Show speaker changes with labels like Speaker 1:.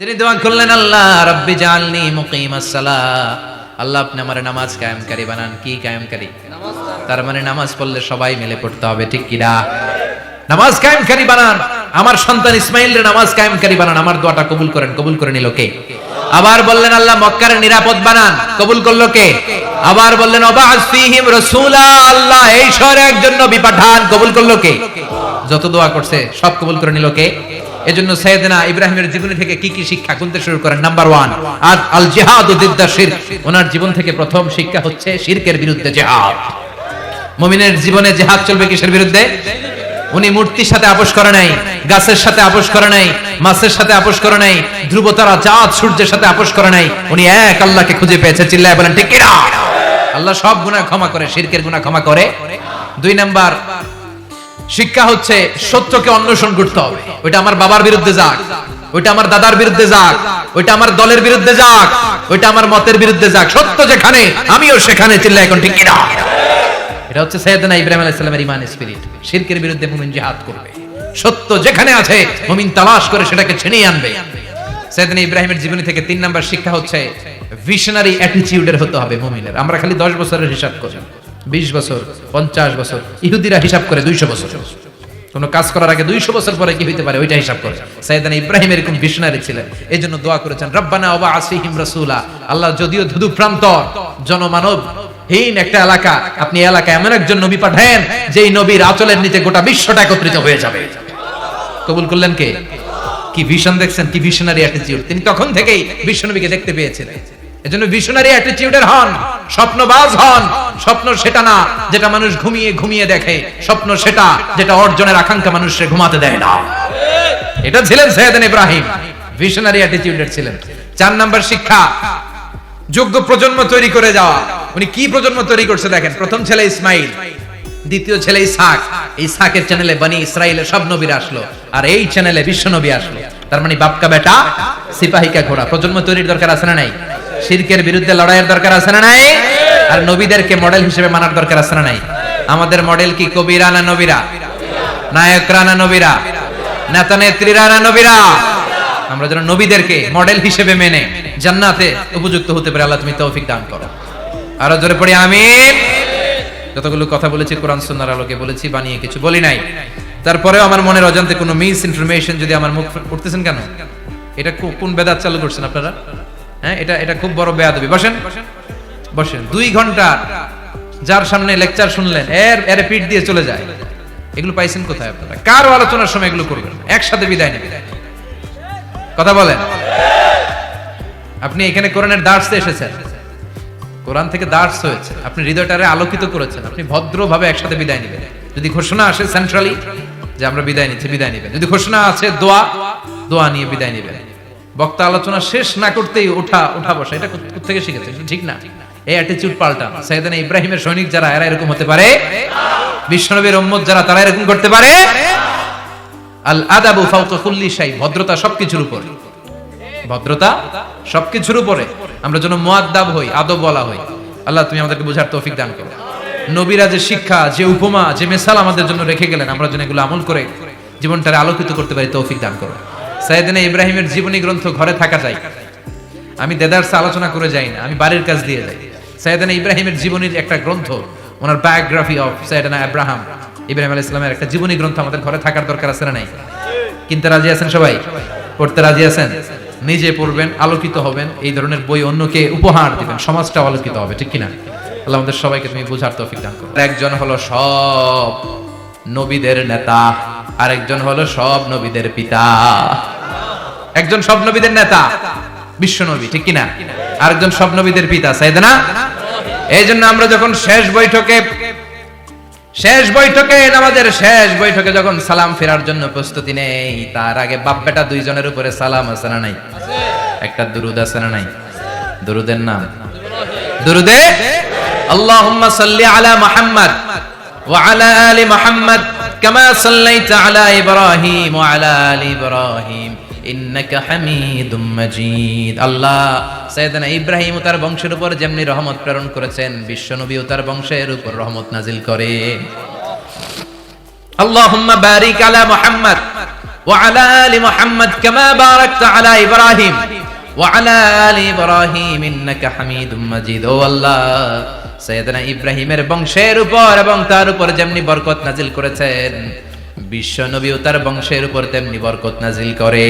Speaker 1: তিনি দোয়া করলেন, আল্লাহ, রব্বি জালনি মুকিমাস সালাহ আল্লাহ, আপনি আমার নামাজ কায়েমকারী বানান। কি কায়েমকারী? তার মানে নামাজ পড়লে সবাই মিলে পড়তে হবে, ঠিক কিনা নামাজ কায়েমকারী বানান। আমার সন্তান ইসমাইল রে নামাজ কায়েমকারী বানান। আমার দোয়াটা কবুল করেন। কবুল করে নিল কে? আবার বললেন, আল্লাহ, মক্কার নিরাপদ বানান। কবুল করল কে? আবার বললেন অবাস ফিহিম রাসূলা। আল্লাহ, এই শহরে একজন নবী পাঠান। কবুল করল কে? যত দোয়া করছে, সব কবুল করে নিল কে? এজন্য সৈয়দনা ইব্রাহিমের জীবনী থেকে কি কি শিক্ষা গুনতে শুরু করেন? নাম্বার ওয়ান আর আল জিহাদ ও দিদ্দা শিরক। ওনার জীবন থেকে প্রথম শিক্ষা হচ্ছে শিরকের বিরুদ্ধে জিহাদ। মুমিনের জীবনে জিহাদ চলবে কিসের বিরুদ্ধে? উনি মূর্তির সাথে আপোষ করে নাই, গাছের সাথে আপোষ করে নাই, মাছের সাথে আপোষ করে নাই, ধ্রুবতারা চাঁদ সূর্যের সাথে আপোষ করে নাই। উনি এক আল্লাহকে খুঁজে পেয়েছে, চিল্লায় বলেন, ঠিক কিনা? আল্লাহ সব গুনাহ ক্ষমা করে, শিরকের গুনাহ ক্ষমা করে। দুই নাম্বার শিক্ষা হচ্ছে সত্যকে অন্বেষণ করতে হবে। ওইটা আমার বাবার বিরুদ্ধে যাক, ওইটা আমার দাদার বিরুদ্ধে যাক, ওইটা আমার দলের বিরুদ্ধে যাক, ওইটা আমার মতের বিরুদ্ধে যাক। সত্য যেখানে, আমিও সেখানে চিল্লা এখন ঠিক কিনা? এটা হচ্ছে সৈয়দনা ইব্রাহিম আলাইহিস সালামের ঈমান স্পিরিট শিরকের বিরুদ্ধে মুমিন জিহাদ করবে। সত্য যেখানে আছে, মুমিন তালাশ করে সেটাকে ছিনিয়ে আনবে। সৈয়দনা ইব্রাহিমের জীবনী থেকে তিন নাম্বার শিক্ষা হচ্ছে ভিশনারি অ্যাটিটিউডের হতে হবে মুমিনের। আমরা খালি 10 বছরের হিসাব করি। 20 বছর 50 বছর, ইহুদিরা হিসাব করে 200 বছর। কোন কাজ করার আগে 200 বছর পরে কি হইতে পারে? ওইটা হিসাব করে। সাইয়েদানা ইব্রাহিম এরকম ভিশনারি ছিলেন। এজন্য দোয়া করেছেন, রব্বানা ওয়া আসিহিম রাসূলা। আল্লাহ যদিও ধুধু প্রান্তর জনমানব হীন একটা এলাকা, আপনি এলাকায় এমন একজন নবী যেই নবীর আঁচলের নিচে গোটা বিশ্বটা একত্রিত হয়ে যাবে। কবুল করলেন কে? কি ভিশন দেখছেন? কি ভিশনারি তিনি তখন থেকেই বিশ্বনবীকে দেখতে পেয়েছিলেন। এজন্য হন, স্বপ্নবাজ হন স্বপ্ন সেটা না যেটা মানুষ ঘুমিয়ে ঘুমিয়ে দেখে। স্বপ্ন সেটা যেটা অর্জনের আকাঙ্ক্ষা মানুষকে ঘুমাতে দেয় না। এটা ছিলেন সৈয়দান ইব্রাহিম। ভিশনারি অ্যাটিটিউডের ছিলেন। চার নাম্বার শিক্ষা, যোগ্য প্রজন্ম তৈরি করে যাওয়া। উনি কি প্রজন্ম তৈরি করছে দেখেন। প্রথম ছেলে ইসমাইল, দ্বিতীয় ছেলে ইসাক ইসাকের চ্যানেলে বানি ইসরায়েলের সব নবীরা আসলো। আর এই চ্যানেলে বিশ্ব নবী আসলো। তার মানে বাপকা বেটা, সিপাহিকা ঘোড়া। প্রজন্ম তৈরির দরকার আছে না নাই? শিরকের বিরুদ্ধে লড়াইয়ের দরকার আছে না নাই? আর নবীদেরকে মডেল হিসেবে মানার দরকার আছে না নাই? আমাদের মডেল কি? কবিরা না নবীরা? নায়করা না নবীরা? নেতা নেত্রীরা না নবীরা? আমরা যেন নবীদেরকে মডেল হিসেবে মেনে জান্নাতে উপযুক্ত হতে পারে, আল্লাহ তুমি তৌফিক দান করো। আরও জোরে পড়ি, আমিন। যতগুলো কথা বলেছি, কোরআন সুন্নাহর আলোকে বলেছি, বানিয়ে কিছু বলি নাই। তারপরেও আমার মনের অজান্তে কোনো মিস ইনফরমেশন যদি আমার মুখ উঠতেছেন কেন? এটা কোন বেদাত চালু করছেন আপনারা? হ্যাঁ এটা এটা খুব বড় বেয়াদবি। বসেন। বসেন, দুই ঘণ্টা যার সামনে লেকচার শুনলেন, এর এর পিঠ দিয়ে চলে যায়। এগুলো পাইছেন কোথায় আপনারা? কার আলোচনার সময় এগুলো করবেন, একসাথে বিদায় নেবেন। কথা বলেন। আপনি এখানে কোরআনের দার্সে এসেছেন। কোরআন থেকে দার্স হয়েছে আপনি হৃদয়টারে আলোকিত করেছেন। আপনি ভদ্রভাবে একসাথে বিদায় নেবেন। যদি ঘোষণা আসে সেন্ট্রালি যে আমরা বিদায় নিচ্ছি, বিদায় নেবেন। যদি ঘোষণা আছে দোয়া দোয়া নিয়ে বিদায় নেবেন। বক্তা আলোচনা শেষ না করতেই ওঠা ওঠা বসা, এটা থেকে শিখেছে ঠিক না? এই অ্যাটিটিউড পাল্টা। ইব্রাহিমের সৈনিক যারা, এরা এরকম হতে পারে? বিশ্বনবীর উম্মত যারা, তারা এরকম করতে পারে? আল আদাবু ফাওকা কুল্লি শাই, ভদ্রতা সবকিছুর উপর। ভদ্রতা সবকিছুর উপরে। আমরা যেন মুআদ্দাব হই, আদব বলা হই। আল্লাহ, তুমি আমাদেরকে বোঝার তৌফিক দান করো। নবীরা যে শিক্ষা, যে উপমা, যে মেসাল আমাদের জন্য রেখে গেলেন, আমরা যেন এগুলো আমল করে জীবনটারে আলোকিত করতে পারি, তৌফিক দান করো। সাইয়েদিনা ইব্রাহিমের জীবনী গ্রন্থ ঘরে থাকা যায়। আমি দেদারসে আলোচনা করে যাই না, আমি বাড়ির কাজ দিয়ে যাই। সাইয়েদানা ইব্রাহিমের জীবনীর একটা গ্রন্থ, ওনার biography of Sayyidana Abraham. Ibrahim আলাইহিস সালামের একটা জীবনী গ্রন্থ আমাদের ঘরে থাকার দরকার আছে না নাই? কিনতে রাজি আছেন সবাই? পড়তে রাজি আছেন? নিজে পড়বেন, আলোকিত হবেন, এই ধরনের বই অন্যকে উপহার দিবেন সমাজটা আলোকিত হবে, ঠিক কিনা? আল্লাহ আমাদের সবাইকে তুমি বোঝার তৌফিক দান একজন হলো সব নবীদের নেতা, আরেকজন হলো সব নবীদের পিতা। একজন সব নবীদের নেতা, বিশ্ব নবী, ঠিক কিনা? আরেকজন সব নবীদের পিতা সাইদানা এই জন্য আমরা যখন শেষ বৈঠকে শেষ বৈঠকে, নামাজের শেষ বৈঠকে যখন সালাম ফেরার জন্য প্রস্তুতি নেই, তার আগে বাপ বেটা দুইজনের উপরে সালাম আছে না নাই? একটা দুরুদ আছে না নাই? দুরুদের নাম? দুরুদে? আল্লাহুম্মা সাল্লি আলা মুহাম্মদ ওয়া আলা আলি মুহাম্মদ, কামা সাল্লাইতা আলা ইব্রাহিম ওয়া আলা আল্লাহ ইব্রাহিম তার বংশের উপর যেমনি রহমত প্রেরণ করেছেন তার বংশের উপর রহমত নাজিল করে। ইব্রাহিম ইব্রাহিমের বংশের উপর এবং তার উপর যেমনি বরকত নাজিল করেছেন বিশ্ব নবী ও তার বংশের উপর তেমনি বরকত নাজিল করে।